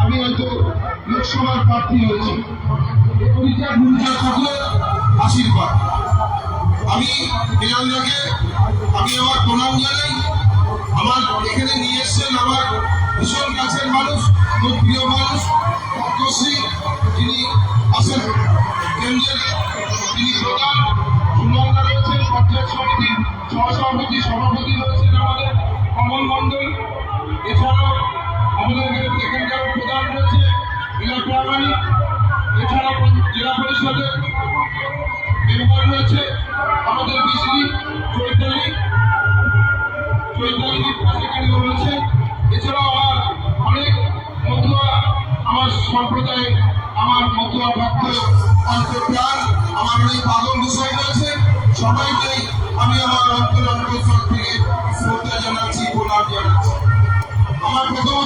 আমি হয়তো লোকসভার প্রার্থী হয়েছি। হরিচাঁদ গুরুচাঁদ ঠাকুরের আশীর্বাদ। আমি বিনন্দকে আমি আমার প্রণাম জানাই। আমার এখানে নিয়ে এসছেন আমার ভীষণ কাছের মানুষ, খুব প্রিয় মানুষ পদ্মশ্রী যিনি আছেন কেন্দ্রের তিনি প্রধান সুনন্দা রয়েছেন পঞ্চায়েত সমিতির সহসভাপতি, সভাপতি রয়েছেন আমাদের কমল মণ্ডল। বিজলি চৈতালি এছাড়াও আমার আমার সম্প্রদায়ে আমার মতুয়া ভক্ত অন্তপ্রাণ আমার অনেক পাগল বিষয় রয়েছে। সবাইকেই আমি আমার অন্তর অন্তঃস্থল থেকে জানাচ্ছি, প্রণাম আমার প্রথমত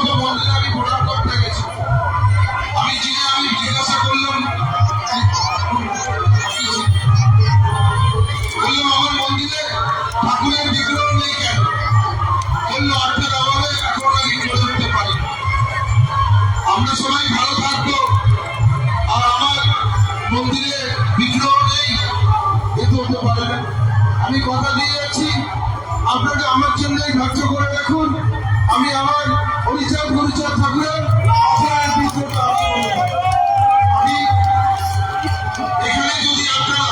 আমি কথা দিয়ে যাচ্ছি। আপনাকে আমার জন্য ধার্য করে রাখুন। আমি আমার হরিচাঁদ গুরুচাঁদ ঠাকুরের আমি এখানে যদি আপনাদের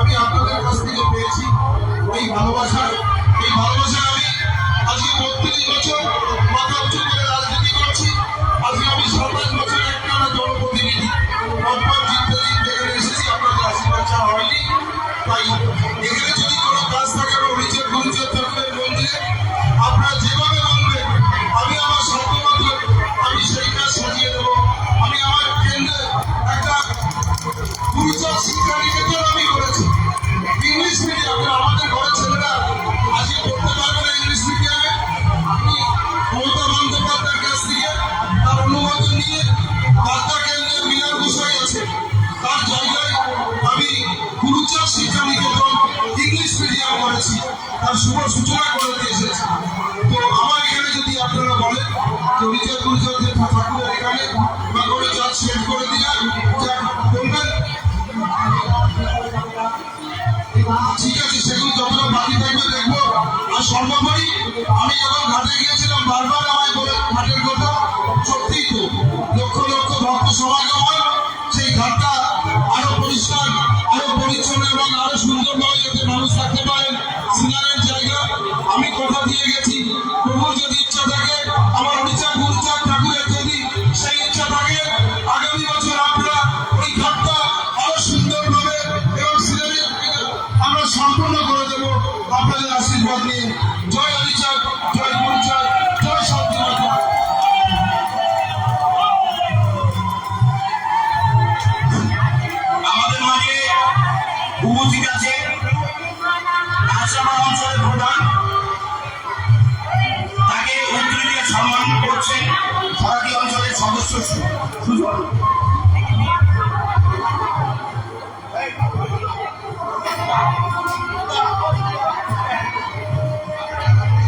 আমি কাছ থেকে পেয়েছি। এই ভালোবাসা এই ভালোবাসা করেছি তার শুভ সূচনা করে এসেছি। তো আমার এখানে যদি আপনারা বলেন যে হরিচাঁদ গুরুচাঁদ ঠাকুরের এখানে বা কোনো চাঁদ সেট করে দিয়ে বলবেন। ঠিক আছে, সেগুলো যতটা বাকি থাকবে দেখব। আর সর্বোপরি আমি যখন ঘাটে গিয়েছিলাম, বারবার আমায় বলে ঘাটের কথা সত্যি তো। নিয়ে জয় হরিচাঁদ জয় গুরুচাঁদ জয় শান্তি মাতা। আমাদের মাঝে উপস্থিত আছে আসামা অঞ্চলের প্রধান। তাকে উত্তরীয় সম্মান করছে ফরাকি অঞ্চলের সদস্য সুজন।